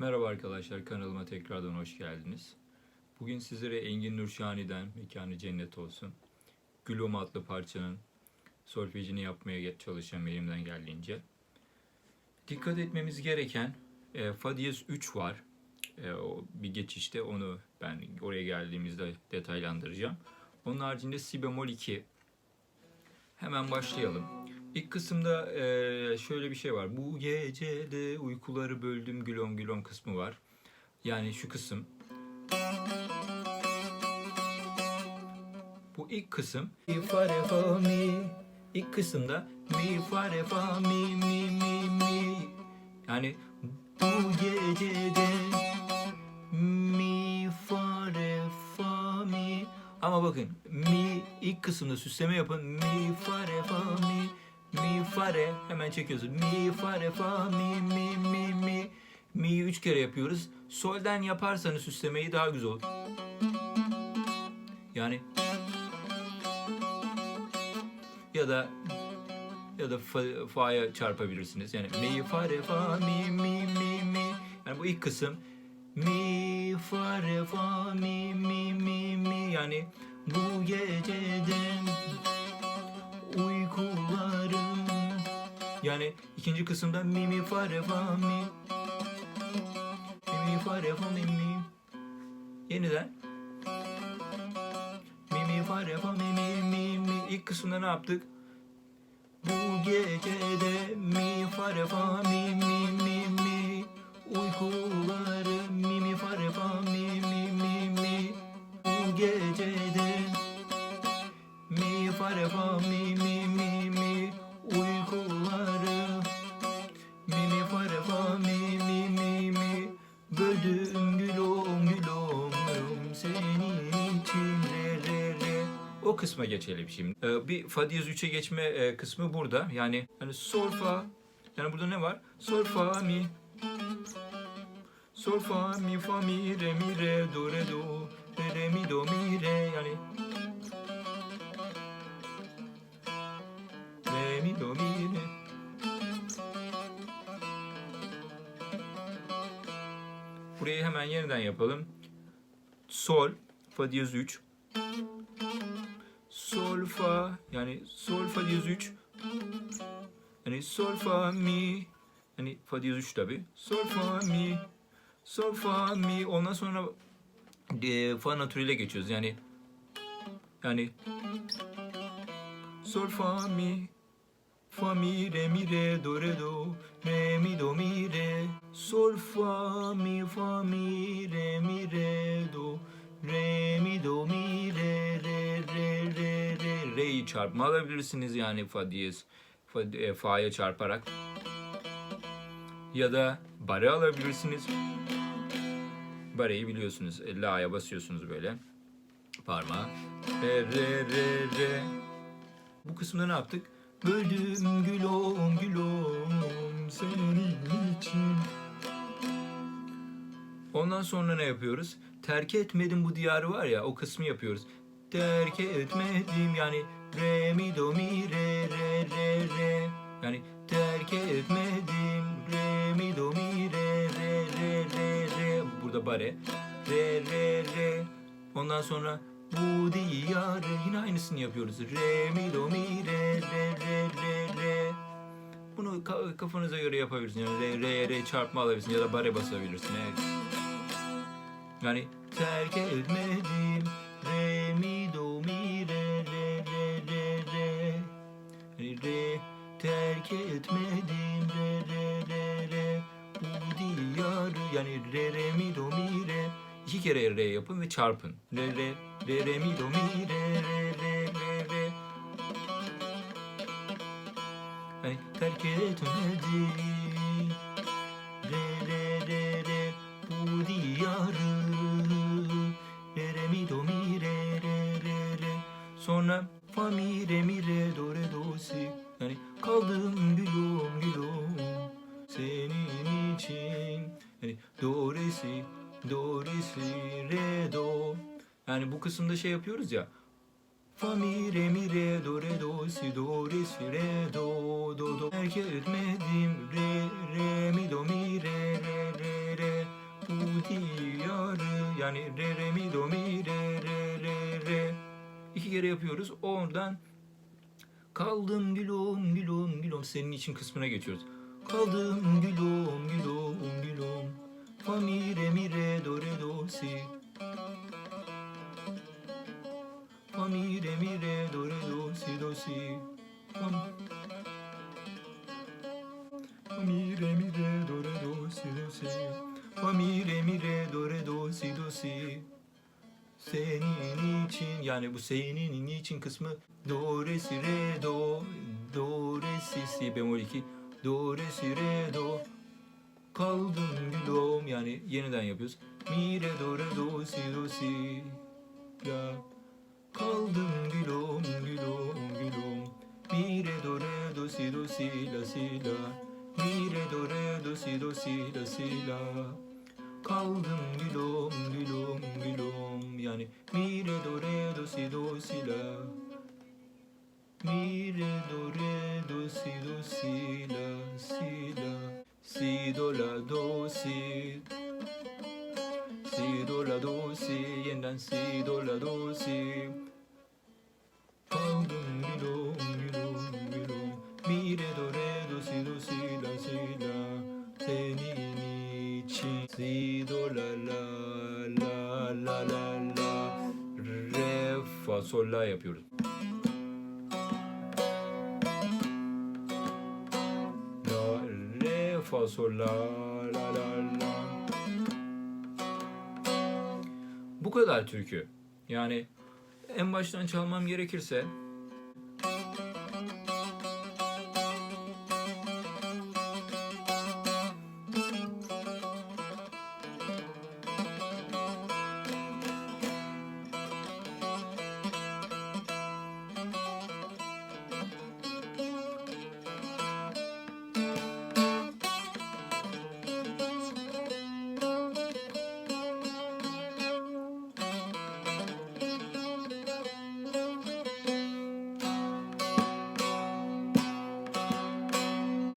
Merhaba arkadaşlar, kanalıma tekrardan hoş geldiniz. Bugün sizlere Engin Nurşani'den Mekanı Cennet Olsun, Gülüm adlı parçanın solfejini yapmaya çalışacağım elimden geldiğince. Dikkat etmemiz gereken e, Fa diyez 3 var. E, o bir geçişte onu ben oraya geldiğimizde detaylandıracağım. Onun haricinde Si bemol 2. Hemen başlayalım. İlk kısımda eee, şöyle bir şey var. Bu gecede uykuları böldüm gülom gülom kısmı var. Yani şu kısım. Bu ilk kısım. Mi fa fa mi. İlk kısımda mi fa fa mi mi mi mi. Yani bu gecede mi fa fa mi. Ama bakın mi ilk kısımda süsleme yapın. Mi fa fa mi mi fa re hemen çekiyorsun. Mi fa re fa mi mi mi mi. Mi'yi üç kere yapıyoruz. Solden yaparsanız süslemeyi daha güzel olur. Yani ya da ya da fa, fa'ya çarpabilirsiniz. Yani mi fa re fa mi mi mi mi. Yani bu ilk kısım mi fa re fa mi mi mi mi. Yani bu geceden Yani ikinci kısımda mi mi fa re fa mi. Mi mi fa re fa mi mi. Yeniden. Mi mi fa re fa mi mi mi mi. İlk kısımda ne yaptık? Bu gecede mi fa re fa mi mi mi mi. Uykularım mi mi fa re fa mi mi mi mi. Bu gecede mi fa re fa mi mi mi için o kısma geçelim şimdi. Ee, bir fa diyez 3'e geçme e, kısmı burada. Yani hani sol fa yani burada ne var? Sol fa mi Sol fa mi fa mi re mi re do re do re re mi do mi re yani re mi do mi re Burayı hemen yeniden yapalım. Sol fa diyez 3 Sol fa yani sol fa diyez 3 yani sol fa mi yani fa diyez 3 tabi. Sol fa mi sol fa mi ondan sonra e, fa natürele geçiyoruz. Yani yani sol fa mi fa mi re mi re do re do re mi do mi re sol fa mi fa mi re mi re re mi do mi re re re re re. Re'yi çarpma alabilirsiniz yani fa diyez fa, e, fa'ya çarparak. Ya da bare alabilirsiniz. Bareyi biliyorsunuz. E, la'ya basıyorsunuz böyle. Parmağı. Re re re re. Bu kısımda ne yaptık? Böldüm gülüm gülüm senin için. Ondan sonra ne yapıyoruz? Terk etmedim bu diyarı var ya o kısmı yapıyoruz. Terk etmedim yani re mi do mi re re re re. Yani terk etmedim re mi do mi re re re re re. Burada bare. Re re re. Ondan sonra bu diyarı yine aynısını yapıyoruz. Re mi do mi re re re re re. Bunu ka- kafanıza göre yapabilirsiniz. Yani re re re çarpma alabilirsiniz ya da bare basabilirsiniz. Evet. Yani terk etmedim re mi do mi re re re re re Yani re terk etmedim re re re re Bu diyarı yani re re mi do mi re İki kere re yapın ve çarpın. Re re re re mi do mi re re re re re Yani terk etmedim Bu kısımda şey yapıyoruz ya Fa mi re mi re do re do si do re si re do do do Terk etmedim re re mi do mi re re re re yani re re mi do mi re re re re. İki kere yapıyoruz. Oradan kaldım gülüm gülüm gülüm senin için kısmına geçiyoruz. Kaldım gülüm gülüm gülüm. Fa mi re mi re do re do si. Mi re mi re do re do si do si. Fa mi re mi re do re do si do si. Fa mi re mi re do re do si do si. Senin için yani bu senin için kısmı? Do re si re do do re si si bemol 2 do re si re do kaldım gülüm yani yeniden yapıyoruz. Mi re do re do si do si la kaldım gülüm gülüm gülüm. Mi re do re do si do si la si la. Mi re do re do si do si la si la. Kaldım gülüm gülüm gülüm. Yani mi re do re do si do si la. Mi re do re do si do si la si la. Si do la do si. Si do la do si. Yeniden si do la do si la la la la la la re fa sol la yapıyoruz. La re fa sol la la la la. Bu kadar türkü. Yani en baştan çalmam gerekirse